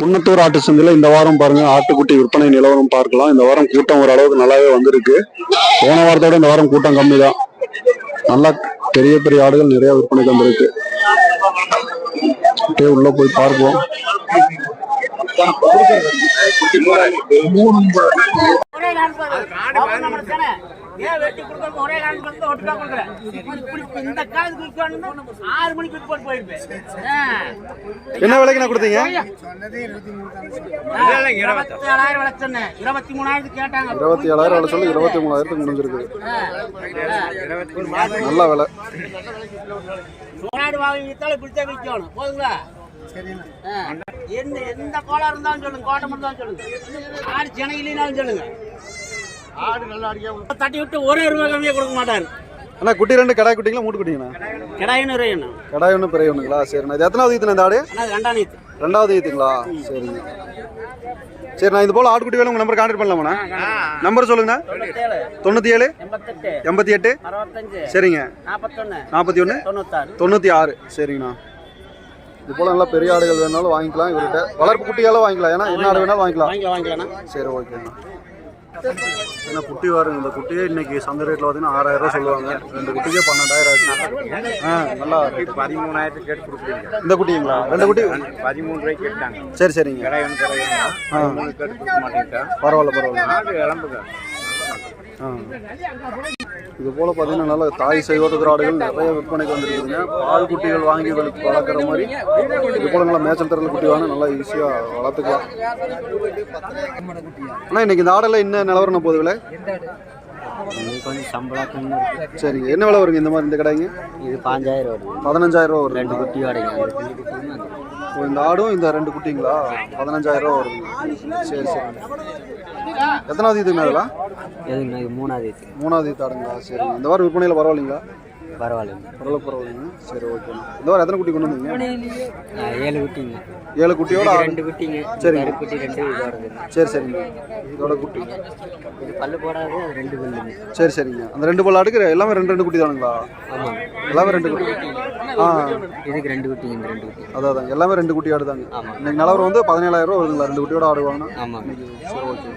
குன்னத்தூர் ஆட்டு சந்தையில இந்த வாரம் பாருங்க ஆட்டுக்குட்டி விற்பனை நிலவரம் பார்க்கலாம். இந்த வாரம் கூட்டம் ஓரளவுக்கு நல்லாவே வந்திருக்கு. போன வாரத்தோட இந்த வாரம் கூட்டம் கம்மி தான் நல்லா பெரிய பெரிய ஆடுகள் நிறைய விற்பனைக்கு வந்திருக்கு அப்படியே உள்ள போய் பார்ப்போம். ஒரே தானே. ஏன் வெட்டி கொடுக்கறது ஒரே வந்து ஒட்டுக்கா கொடுக்குறேன். இந்த காலத்துக்கு விற்கணும்னா ஆறு மணிக்கு விட்டு போட்டு போயிருப்பேன். என்ன விலைக்கு நான் கொடுத்தீங்க இருபத்தி ஏழாயிரம் விலை சொன்னேன். இருபத்தி மூணாயிரத்துக்கு கேட்டாங்க. இருபத்தி ஏழாயிரம் விலை சொல்லி இருபத்தி மூணாயிரத்துக்கு முடிஞ்சிருக்கு. நல்ல விலை சோனாடு வாங்கி வித்தாலும் இப்படித்தான் விற்கணும். போதுங்களா? எந்த எந்த கோலம் இருந்தாலும் சொல்லுங்க கோட்டம் இருந்தாலும் சொல்லுங்க. ஆடு சென்னை இல்லைனாலும் சொல்லுங்க. ஆடு நல்லா தட்டி விட்டு ஒரே ரூபாய் கம்மியா கொடுக்க மாட்டாரு. அண்ணா குட்டி ரெண்டு கடாய் குட்டிங்களா மூட்டு ரேயணும் கடாய் ஒன்று பெரிய ஒன்றுங்களா சரிண்ணா. இது எத்தனாவது ஈத்துண்ணா இந்த ஆடு? ரெண்டாம் நீத்து ரெண்டாவது ஈத்துங்களா? சரிங்க சரி நான் இது போல ஆட்டுக்குட்டி வேணும் உங்க நம்பர் கான்டாக்ட் பண்ணலாமாண்ணா? நம்பர் சொல்லுங்கண்ணா. தொண்ணூற்றி ஏழு எண்பத்தி எட்டு சரிங்க. நாற்பத்தி ஒன்று தொண்ணூற்றி ஆறு. சரிங்கண்ணா. இது போல நல்லா பெரிய ஆடுகள் வேணாலும் வாங்கிக்கலாம் இவர்கிட்ட. வளர்ப்பு குட்டியாலும் வாங்கிக்கலாம். ஏன்னா என்ன ஆடு வேணாலும் வாங்கிக்கலாம். சரி ஓகேண்ணா ஏன்னா குட்டி வாருங்க இந்த குட்டியே இன்னைக்கு சந்தை ரேட்டில் பார்த்தீங்கன்னா ஆறாயிரம் ரூபா சொல்லுவாங்க. ரெண்டு குட்டிக்கே பன்னெண்டாயிரம் ஆச்சு. ஆ நல்லா பதிமூணாயிரத்துக்கு கேட்டு கொடுக்குறீங்க. இந்த குட்டிங்களா? ரெண்டு குட்டி? பதிமூணு ரூபாய்க்கு கேட்டாங்க. சரி சரிங்க. ஆ. மூணு கேட்டு கொடுக்க மாட்டேங்கிட்டேன் பரவாயில்ல பரவாயில்ல. ஆ. இது போல பார்த்தீங்கன்னா நல்ல தாய் செய்வோட்டுக்கிற ஆடுகள் நிறைய விற்பனைக்கு வந்துருக்குதுங்க. பால் குட்டிகள் வாங்கி வள- வளர்க்குற மாதிரி. இது போல நல்லா மேய்ச்சல் தரல குட்டி வாங்க நல்லா ஈஸியாக வளர்த்துக்கலாம். அண்ணா இன்னைக்கு இந்த ஆடெல்லாம் என்ன நிலவரம் போகுது விலை? சரிங்க. என்ன விலை வருங்க இந்த மாதிரி இந்த கடைங்க? இது பாஞ்சாயிரம் பதினஞ்சாயிரம் ரூபா வருது. ரெண்டு குட்டி வாடகை ஓ, இந்த ஆடும் இந்த ரெண்டு குட்டிங்களா? பதினஞ்சாயிரம் ரூபா வருதுங்க சரி சரி. எத்தனாவது இதுங்க அதெல்லாம் எதுங்க இது மூணாவது. மூணாவது ஆடுங்களா? சரிங்க இந்த வாரம் விற்பனையில் பரவாயில்லைங்களா? பரவாயில்லைங்க. பரவாயில்ல பரவாயில்லைங்க. சரி ஓகேண்ணா இந்த வாரம் எத்தனை குட்டி கொண்டு வந்தீங்க? ஏழு குட்டிங்க. ஏழு குட்டியோட ரெண்டு குட்டிங்க. சரிங்க. கரு குட்டி ரெண்டு இது வருதுங்க சரி சரிங்க. இதோட குட்டி. இது பல்லு போடாது அது ரெண்டு பல்லுங்க. சரி சரிங்க. அந்த ரெண்டு பல் ஆடுக்கு எல்லாமே ரெண்டு ரெண்டு குட்டி தானுங்களா? ஆமாங்க எல்லாமே ரெண்டு குட்டி. ஆ இதுக்கு ரெண்டு குட்டிங்க இந்த ரெண்டு குட்டி. அதான் அதான். எல்லாமே ரெண்டு குட்டி ஆடு தாங்க. ஆமாம் இன்னைக்கு நிலவரம் வந்து பதினேழாயிரம் ரூபா வருதுங்களா? ரெண்டு குட்டியோட ஆடு வாங்கினா? ஆமாங்க சரி ஓகே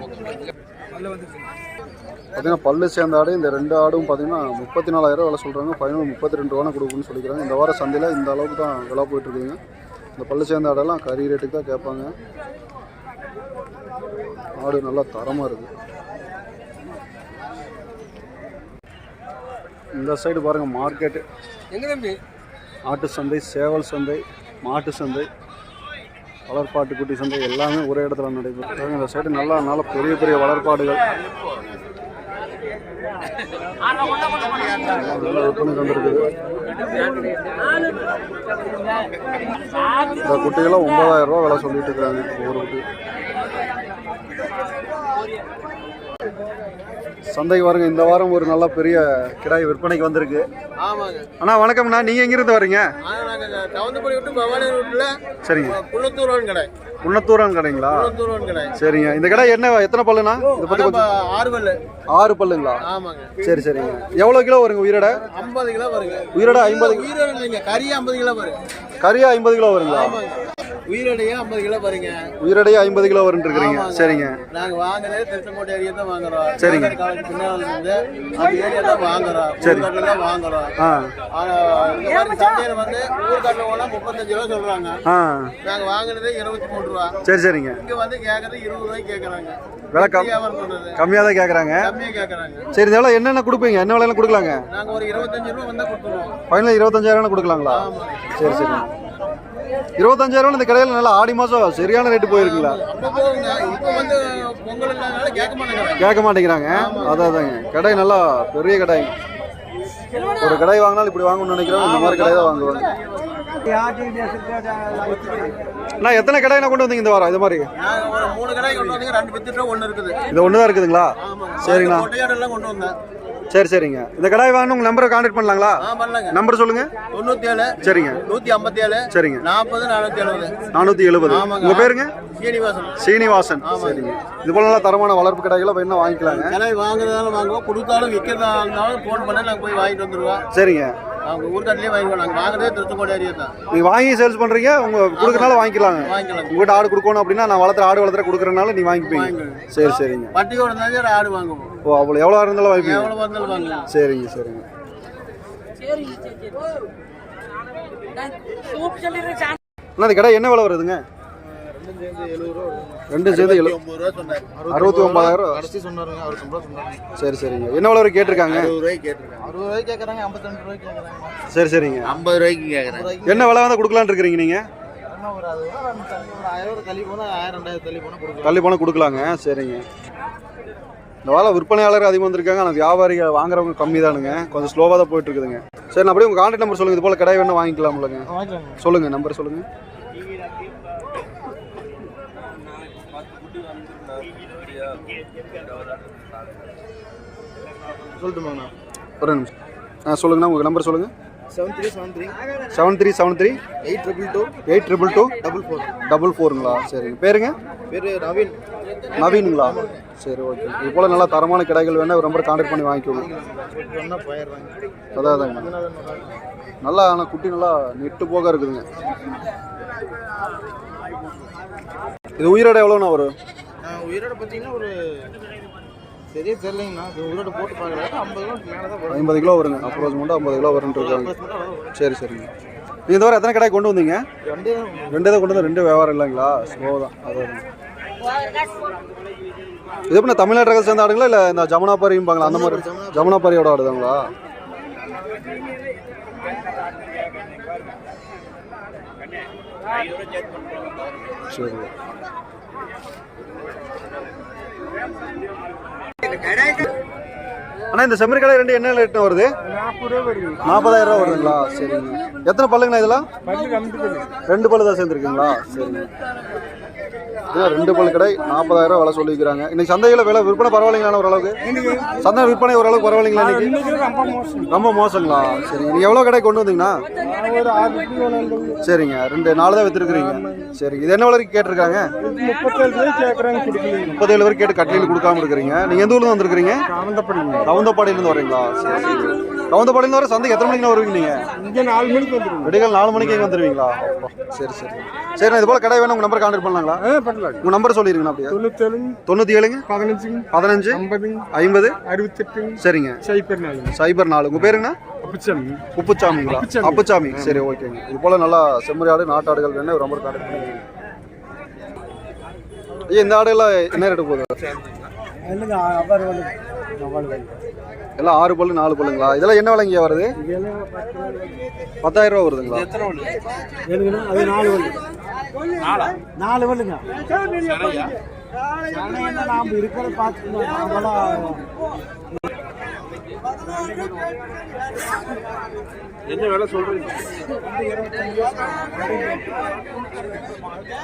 பார்த்தீங்கன்னா பல்லு சேர்ந்த ஆடு இந்த ரெண்டு ஆடும் பார்த்தீங்கன்னா முப்பத்தி நாலாயிரம் விலை சொல்கிறாங்க ஃபைனல் முப்பத்தி ரெண்டு ரூபா கொடுக்குன்னு சொல்லிக்கிறாங்க. இந்த வார சந்தையில் இந்த அளவுக்கு தான் விலை போயிட்டு இருக்குதுங்க இந்த பல்லு சேர்ந்த ஆடெல்லாம் கறி ரேட்டுக்கு தான் கேட்பாங்க. ஆடு நல்லா தரமாக இருக்குது இந்த சைடு பாருங்கள் மார்க்கெட்டு ஆட்டு சந்தை சேவல் சந்தை மாட்டு சந்தை வளர்ப்பாட்டு குட்டி சந்தை எல்லாமே ஒரே இடத்துல நடைபெறும் இந்த சைடு நல்லா நல்ல பெரிய பெரிய வளர்ப்பாடுகள். இந்த குட்டிகள்லாம் ஒன்பதாயிரம் ரூபா விலை சொல்லிட்டு இருக்கிறாங்க ஒவ்வொரு குட்டி. சந்தைக்கு பாருங்க இந்த வாரம் ஒரு நல்ல பெரிய கிடாய் விற்பனைக்கு வந்திருக்கு. அண்ணா வணக்கம்ண்ணா. எங்கிருந்து நாங்கள் பவானி ரோட்டில் சரிங்க. குன்னத்தூரான் கடைங்களா? கடை. சரிங்க. இந்த கடை என்ன எத்தனை பல்லுண்ணா? இதை பத்தி ஆனால் கொஞ்சம் ஆறு பல்லு. ஆறு பல்லுங்களா? ஆமாங்க. சரி சரிங்க. எவ்வளோ கிலோ வருங்க உயிரோட? ஐம்பது கிலோ வருங்க. உயிரோட ஐம்பது உயிரோட இல்லைங்க. கறி ஐம்பது கிலோ வரும் கறியா ஐம்பது கிலோ வருங்களா? உயிரோடையே ஐம்பது கிலோ வருங்க உயிரோடைய ஐம்பது கிலோ வருன்னு இருக்கிறீங்க. சரிங்க. நாங்கள் வாங்குறது திருச்செங்கோட்டை ஏரியா தான் வாங்குறோம். சரிங்க. பின்னால் இருந்து அந்த ஏரியா தான் வாங்குறோம். சரி. தான் வாங்குறோம். இந்த மாதிரி சந்தையில் வந்து ஊர்காட்டில் போனால் முப்பத்தஞ்சு ரூபா சொல்கிறாங்க ஆ. நாங்கள் வாங்குறது இருபத்தி மூணு ரூபா. சரி சரிங்க. இங்கே வந்து கேட்குறது இருபது ரூபாய்க்கு கேட்குறாங்க விலை கம்மியாக தான் கேட்குறாங்க சரி என்னென்ன கொடுப்பீங்க? என்ன விலையெல்லாம் கொடுக்கலாங்க? நாங்கள் ஒரு இருபத்தஞ்சு ரூபா வந்தால் கொடுத்துருவோம். ஃபைனல் இருபத்தஞ்சாயிரம் கொடுக்கலாங்களா? சரி சரி இருபத்தஞ்சாயிரம் இந்த கடையில் நல்லா ஆடி மாதம் சரியான ரேட்டு போயிருக்குங்களா கேட்க மாட்டேங்கிறாங்க. அதான் அதாங்க. கடை நல்லா பெரிய கடை. ஒரு கடை வாங்கினாலும் இப்படி வாங்கணும்னு நினைக்கிறோம் இந்த மாதிரி கடை தான் வாங்குவாங்க. அண்ணா எத்தனை கடை கொண்டு வந்தீங்க இந்த வாரம்? இது மாதிரி. மூணு கடை கொண்டு வந்தீங்க ரெண்டு வித்துட்டு ஒன்று இருக்குது. இது ஒன்று தான் இருக்குதுங்களா சரிங்கண்ணா. சரி சரிங்க. இந்த கடாய் வாங்கணும் உங்கள் நம்பரை கான்டாக்ட் பண்ணலாங்களா? நம்பர் சொல்லுங்க. தொண்ணூற்றி ஏழு சரிங்க. நூற்றி ஐம்பத்தி ஏழு சரிங்க. நாற்பது நானூற்றி எழுபது நானூற்றி எழுபது. உங்கள் பேருங்க? சீனிவாசன். சீனிவாசன். சரிங்க. இது போல நல்லா தரமான வளர்ப்பு கடைகளை வேணா வாங்கிக்கலாங்க. கடை வாங்குறதாலும் வாங்குவோம். கொடுத்தாலும் விற்கிறதா இருந்தாலும் ஃபோன் பண்ண நாங்கள் போய் வாங்கிட்டு வந்துடுவோம் சரிங்க. அவங்க ஊர்காட்டிலே வாங்கிக்குவோம் நாங்கள் வாங்குறதே திருச்செங்கோடு ஏரியா தான். நீங்க வாங்கி சேல்ஸ் பண்றீங்க உங்க கொடுக்கறனால வாங்கிக்கலாங்க. வாங்கிக்கலாம். உங்ககிட்ட ஆடு கொடுக்கணும் அப்படின்னா நான் வளர்த்துற ஆடு வளர்த்துற கொடுக்கறனால நீ வாங்கிப்பீங்க. சரி சரிங்க. பட்டியோட இருந்தாலும் ஆடு வாங்குவோம். ஓ அவ்வளோ எவ்வளோ இருந்தாலும் வாங்கிப்பீங்க? எவ்வளோ வந்தாலும் வாங்குவோம் சரிங்க சரிங்க. அண்ணா இந்த கடை என்ன விலை வருதுங்க? ரெண்டும் சேர்ந்து எழு ஒம்பது ரூபா சொன்னார். அறுபத்தி ஒன்பதாயிரம் கடைசி சொன்னாருங்க அவர் ரொம்ப சொன்னாருங்க சரி சரிங்க. என்ன விலை கேட்டிருக்காங்க? அறுபது ரூபாய்க்கு கேட்டிருக்காங்க. அறுபது ரூபாய்க்கு கேட்குறாங்க ஐம்பத்தெண்டு ரூபாய்க்கு கேட்குறாங்க சரி சரிங்க. ஐம்பது ரூபாய்க்கு கேட்குறாங்க என்ன விலை வந்து கொடுக்கலான்னு இருக்கிறீங்க நீங்க? ஒரு அது ஒரு ஆயிரம் தள்ளி போனால் கொடுக்கலாங்க. சரிங்க. இந்த வாரம் விற்பனையாளர் அதிகமாக வந்திருக்காங்க. ஆனால் வியாபாரிகள் வாங்குறவங்க கம்மி தானுங்க கொஞ்சம் ஸ்லோவாக தான் போயிட்டு இருக்குதுங்க. சரி நான் அப்படியே உங்கள் கான்டாக்ட் நம்பர் சொல்லுங்கள் இது போல் கடை வேணும் வாங்கிக்கலாம்லங்க. சொல்லுங்கள் நம்பர் சொல்லுங்கள் சொல்லட்டுமாங்கண்ணா? ஒரு நிமிஷம். ஆ சொல்லுங்கண்ணா உங்கள் நம்பர் சொல்லுங்கள் seven three seven three seven three seven three eight triple two eight triple two double four double ஃபோருங்களா சரிங்க. பேருங்க? பேர் நவீன். நவீனுங்களா? சரி ஓகே இது போல் நல்லா தரமான கடைகள் வேணால் ஒரு நம்பர் கான்டாக்ட் பண்ணி வாங்கிக்கோங்க. அதான் அதாங்க நல்லா ஆனால் குட்டி நல்லா நெட்டு போக இருக்குதுங்க. இது உயிரோட எவ்வளோண்ணா வரும்? உயிரோட பார்த்தீங்கன்னா ஒரு சரியா தெரியலைங்கண்ணா. போட்டு பார்க்குறாங்க ஐம்பது ரூபா மேலே தான் வரும். ஐம்பது கிலோ வருங்க. அப்ரோச் மட்டும் ஐம்பது கிலோ வரும்னு இருக்காங்க. சரி சரிங்க. நீங்கள் இந்த வாரம் எத்தனை கடை கொண்டு வந்தீங்க? ரெண்டே ரெண்டு தான் கொண்டு வந்து ரெண்டு வியாபாரம் இல்லைங்களா? ஸ்லோ தான். அதான். இது எப்படி தமிழ்நாட்டு ரகம் சேர்ந்த ஆடுங்களா இல்லை இந்த ஜமுனாபாரிம்பாங்களா அந்த மாதிரி ஜமுனாபாரியோட ஆடுதாங்களா? சரி. அண்ணா இந்த செம்மறி கடை ரெண்டு என்ன ரேட்டு வருது? நாற்பதாயிரம் ரூபா வருதுங்களா? சரிங்க. எத்தனை பல்லுங்கண்ணா இதெல்லாம்? ரெண்டு பல்லு. தான் சேர்ந்துருக்குங்களா? சரிங்க. இது ரெண்டு பல்லு கடை நாற்பதாயிரம் ரூபா விலை சொல்லிக்கிறாங்க இன்னைக்கு சந்தையில் விலை விற்பனை பரவாயில்லைங்களா ஓரளவுக்கு? சந்தை விற்பனை ஓரளவுக்கு பரவாயில்லைங்களா இன்னைக்கு? ரொம்ப மோசங்களா? சரிங்க நீங்கள் எவ்வளோ கடை கொண்டு வந்தீங்கண்ணா சரிங்க ரெண்டு நாலு தான் வித்துருக்குறீங்க. சரிங்க இது என்ன விலைக்கு கேட்டிருக்காங்க? முப்பத்தேழு வரைக்கும் கேட்டு கட்டையில் கொடுக்காம இருக்கிறீங்க. நீங்கள் எந்த ஊர்ல வந்திருக்கிறீங்க? கவுந்தப்பாடியிலேருந்து வரீங்களா? சரி சரி. கவுந்தப்பாடியிலேருந்து வர சந்தைக்கு எத்தனை மணிக்கு வருவீங்க நீங்கள் இங்கே நாலு மணிக்கு வந்துருங்க விடிகால் நாலு மணிக்கு இங்க வந்துருவீங்களா? அப்பா, சரி சரி. சரி நான் இது போல கடை வேணும் உங்க நம்பர் கான்டாக்ட் பண்ணலாங்களா? ஆ பண்ணலாம். உங்க நம்பர் சொல்லிருங்கண்ணா அப்படியே. தொண்ணூத்தேழுங்க? தொண்ணூற்றி ஏழுங்க பதினஞ்சுங்க பதினஞ்சு ஐம்பதுங்க ஐம்பது அறுபத்தெட்டுங்க சரிங்க. சைப்பர் நாலுங்க சைபர் நாலு. உங்க பேருங்கண்ணா? அப்பச்சாமி உப்புச்சாமிங்களா? அப்புச்சாமி. சரி ஓகேங்க. இது போல நல்லா செம்மறி ஆடு நாட்டு ஆடுகள் வேணும் ஒரு நம்பர் கான்டாக்ட் பண்ணுங்க. ஐயா இந்த ஆடுலாம் என்ன ரேட்டு போகுது? எல்லாம் ஆறு பல்லு நாலு பல்லுங்களா? இதெல்லாம் என்ன விலைங்க வருது? பத்தாயிரம் ரூபா வருதுங்களா? அது நாலு நாம் இருக்கிற பார்த்துக்கணும். நாமெல்லாம்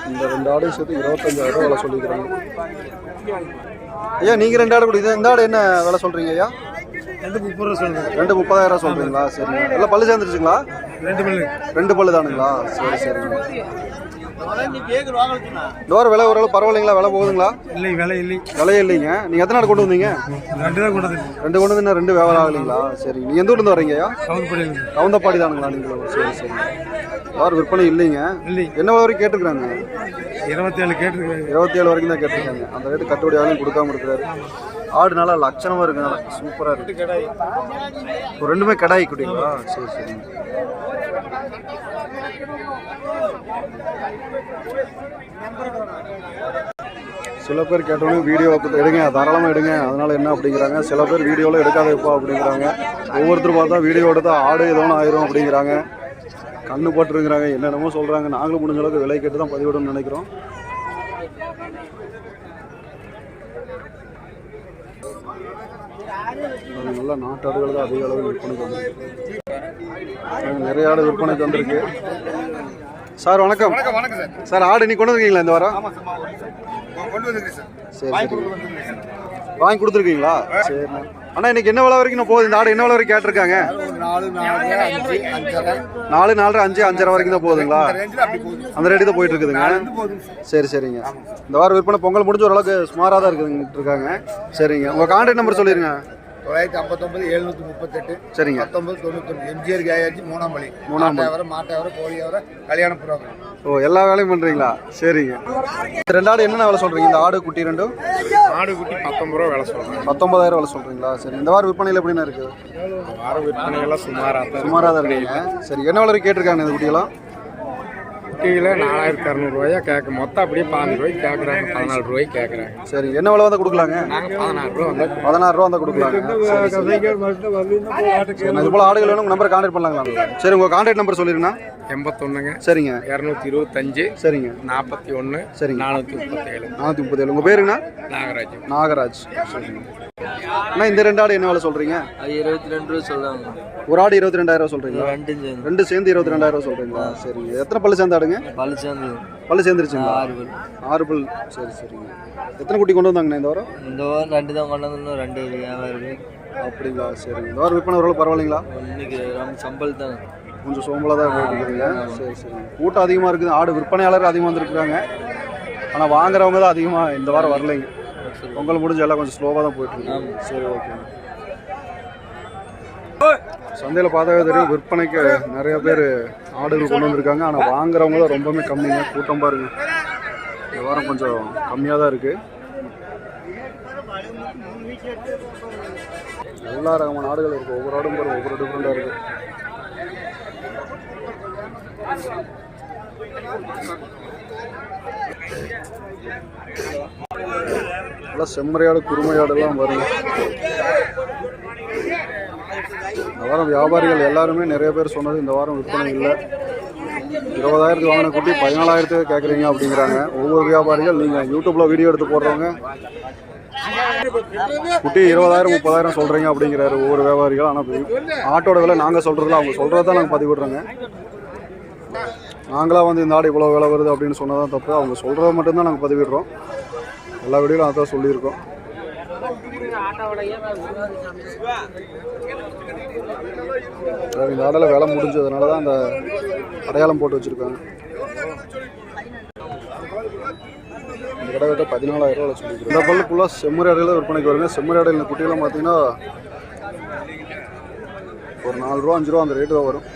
இந்த ரெண்டு ஆடையும் சேர்த்து இருபத்தஞ்சாயிரம் ரூபா விலை சொல்லிக்கிறாங்க ஐயா நீங்க ரெண்டு ஆடு கொடுக்குது இந்த ஆடு என்ன விலை சொல்றீங்க ஐயா? ரெண்டு முப்பது ரூபா சொல்லுங்க. ரெண்டு முப்பதாயிரம் சொல்றீங்களா? சரிங்க. எல்லாம் பல்லு சேர்ந்துருச்சுங்களா? ரெண்டு மணி ரெண்டு பல்லு தானுங்களா? சரி சரிங்க. வாரம் விலை ஓரளவு பரவாயில்லைங்களா? விலை போகுதுங்களா? இல்லை விலை இல்லை. விலையே இல்லைங்க. நீங்க எத்தனை ஆடு கொண்டு வந்தீங்க? ரெண்டு தான் கொண்டது ரெண்டு கொண்டு வந்து ரெண்டு வியாபாரம் ஆகலைங்களா? சரிங்க நீங்க எந்த ஊர்ல இருந்து வரீங்க ஐயா? கவுந்தப்படியில் கவுந்தப்பாடி தானுங்களா நீங்களும் சரி சரி வாரம் விற்பனை இல்லைங்க. இல்லை. என்ன வரைக்கும் கேட்டுருக்காங்க இருபத்தேழு கேட்டுருக்காங்க. இருபத்தி ஏழு வரைக்கும் தான் கேட்டிருக்காங்க. அந்த ரேட்டு கட்டுப்படி ஆகலையும் கொடுக்காம இருக்கிறாரு. ஆடு நல்லா லட்சணமாக இருக்கு. நல்லா சூப்பராக இருக்கு ரெண்டுமே கடாய் குடிங்களா? சரி சரி. சில பேர் கேட்டோன்னே வீடியோ எடுங்க தாராளமாக எடுங்க. அதனால் என்ன அப்படிங்கிறாங்க? சில பேர் வீடியோவில் எடுக்காதப்பா அப்படிங்கிறாங்க. ஒவ்வொருத்தர் பார்த்தா வீடியோ எடுத்தால் ஆடு ஏதோ ஒன்று ஆயிரும் அப்படிங்கிறாங்க. கண்ணு போட்டுருங்கிறாங்க என்னென்னமோ சொல்கிறாங்க நாங்களும் முடிஞ்ச அளவுக்கு விலை கேட்டு தான் பதிவிடணும்னு நினைக்கிறோம் அது நல்ல நாட்டாடுகள் தான் அதிக அளவில் விற்பனைக்கு வந்திருக்கு நிறைய ஆடு விற்பனைக்கு வந்திருக்கு சார் வணக்கம். சார். ஆடு நீ கொண்டு வந்திருக்கீங்களா இந்த வாரம்? சரி சரி. வாங்கி கொடுத்துருக்கீங்களா? சரி அண்ணா. இன்னைக்கு என்ன விலை வரைக்கும் போகுது? இந்த ஆடு என்ன விலை வரைக்கும் கேட்டிருக்காங்க? நாலு நாலு அஞ்சு அஞ்சரை. நாலு நாலு அஞ்சு அஞ்சரை வரைக்கும் தான் போகுதுங்களா? அந்த ரேட்டு தான் போயிட்டு இருக்குதுங்க சரி. சரிங்க. இந்த வாரம் விற்பனை பொங்கல் முடிஞ்ச ஓரளவுக்கு சுமாராக தான் இருக்குதுங்க இருக்காங்க. சரிங்க. உங்கள் கான்டாக்ட் நம்பர் சொல்லிடுங்க தொள்ளாயிரத்தி ஐம்பத்தொம்பது எழுநூற்றி முப்பத்தெட்டு சரிங்க. பத்தொம்பது தொண்ணூத்தொன்று. எம்ஜிஆர் கேயாச்சி மூணாம் பள்ளி மூணாம் பள்ளி. மாட்டாவரம் மாட்டாவரம் கோழியாவரம் கல்யாண புரோகிராம் ஓ எல்லா வேலையும் பண்ணுறீங்களா சரிங்க. இந்த ரெண்டு ஆடு என்னென்ன வேலை சொல்கிறீங்க இந்த ஆடு குட்டி ரெண்டும்? ஆடு குட்டி பத்தொம்பது ரூபா விலை சொல்கிறேன் பத்தொன்பதாயிரம் வேலை சொல்கிறீங்களா சரி. இந்த வாரம் விற்பனையில் எப்படிண்ணா இருக்குது வார விற்பனைகள்லாம் சுமாராக சுமாராக தான் இருக்கீங்க. சரி என்ன விலை கேட்டிருக்காங்க இந்த குட்டியெல்லாம்? குட்டியில் நாலாயிரத்தி அறநூறுவாயா கேட்க மொத்தம் அப்படியே பதினஞ்சு ரூபாய்க்கு கேட்குறாங்க பதினாலு ரூபாய்க்கு கேட்குறாங்க சரி என்ன விலை வந்தால் கொடுக்கலாங்க? நாங்கள் பதினாறு ரூபா வந்தால் பதினாறு ரூபா வந்தால் கொடுக்கலாங்க. இது போல் ஆடுகள் வேணும் நம்பர் கான்டாக்ட் பண்ணலாங்களா? சரி உங்கள் கான்டாக்ட் நம்பர் சொல்லிருங்கண்ணா எண்பத்தொன்னுங்க. சரிங்க. இரநூத்தி இருபத்தஞ்சு. சரிங்க. நாற்பத்தி ஒன்று சரிங்க. நானூற்றி முப்பத்தேழு. நானூற்றி முப்பத்தேழு. உங்கள் பேருங்கண்ணா? நாகராஜ். நாகராஜ். சரிங்க அண்ணா இந்த ரெண்டு ஆடு என்ன வேலை சொல்கிறீங்க அது இருபத்தி ரெண்டு ரூபா சொல்கிறாங்க ஒரு ஆடு இருபத்தி ரெண்டாயிரம் சொல்கிறீங்களா ரெண்டு சேர்ந்து. ரெண்டு சேர்ந்து இருபத்தி ரெண்டாயிரம் சொல்கிறீங்களா சரிங்க எத்தனை பல்லு சேர்ந்து ஆடுங்க? பல்லு சேர்ந்து பல்லு சேர்ந்துருச்சுங்களா? ஆறு பல் ஆறு பல். சரி சரிங்க எத்தனை குட்டி கொண்டு வந்தாங்கண்ணா இந்த வாரம்? இந்த வாரம் ரெண்டு தான் கொண்டு வந்து ரெண்டு வியாபாரம் அப்படிங்களா சரிங்க இந்த வாரம் விற்பனை ஓரளவு பரவாயில்லைங்களா? இன்னைக்கு நம்ம சம்பள் தான். கொஞ்சம் சோம்பலாக தான் போயிட்டு இருக்குதுங்க. சரி சரி. கூட்டம் அதிகமாக இருக்குது. ஆடு விற்பனையாளர் அதிகமாக வந்துருக்குறாங்க. ஆனால் வாங்குறவங்க தான் அதிகமாக இந்த வாரம் வரலைங்க. பொங்கல் முடிஞ்சு எல்லாம் கொஞ்சம் ஸ்லோவாக தான் போயிட்டு இருக்கு. சரி ஓகே சந்தையில் பார்த்தாவே தெரியும் விற்பனைக்கு நிறைய பேர் ஆடுகள் கொண்டு வந்திருக்காங்க. ஆனால் வாங்குறவங்க தான் ரொம்பவுமே கம்மிங்க. கூட்டம் பாருங்க. இந்த வாரம் கொஞ்சம் கம்மியாக தான் இருக்குது எல்லா ரகமான ஆடுகள் இருக்குது ஒவ்வொரு ஆடும் பாருங்க ஒவ்வொரு டிஃப்ரெண்ட்டாக இருக்குது நல்லா செம்மறையாடு குருமையாடுலாம் வரும். இந்த வாரம் வியாபாரிகள் எல்லாருமே நிறைய பேர் சொன்னது இந்த வாரம் விற்பனை இல்லை. இருபதாயிரத்துக்கு வாங்கின குட்டி பதினாலாயிரத்துக்கு கேட்குறீங்க அப்படிங்கிறாங்க. ஒவ்வொரு வியாபாரிகள் நீங்கள் யூடியூப்பில் வீடியோ எடுத்து போடுறவங்க குட்டி இருபதாயிரம் முப்பதாயிரம் சொல்கிறீங்க அப்படிங்கிறாரு ஒவ்வொரு வியாபாரிகள். ஆனால் ஆட்டோட விலை நாங்கள் சொல்கிறதில்ல அவங்க சொல்கிறத தான் நாங்கள் பதிவிடுறோங்க. நாங்களாக வந்து இந்த ஆடு இவ்வளோ விலை வருது அப்படின்னு சொன்னதான் தப்பு. அவங்க சொல்கிறத மட்டும்தான் நாங்கள் பதிவிடுறோம். எல்லா வீடியோலும் அதான் சொல்லியிருக்கோம். இந்த ஆடையில் வேலை முடிஞ்சதுனால தான் அந்த அடையாளம் போட்டு வச்சுருக்காங்க. இந்த கடை கிட்ட பதினாலாயிரம் ரூபா சொல்லியிருக்கோம். இந்த பல்லு ஃபுல்லாக செம்மறி அடையில் விற்பனைக்கு வருங்க. செம்மறி அடையில் இந்த குட்டியெல்லாம் பார்த்தீங்கன்னா ஒரு நாலு ரூபா அஞ்சு ரூபா அந்த ரேட்டு தான் வரும்.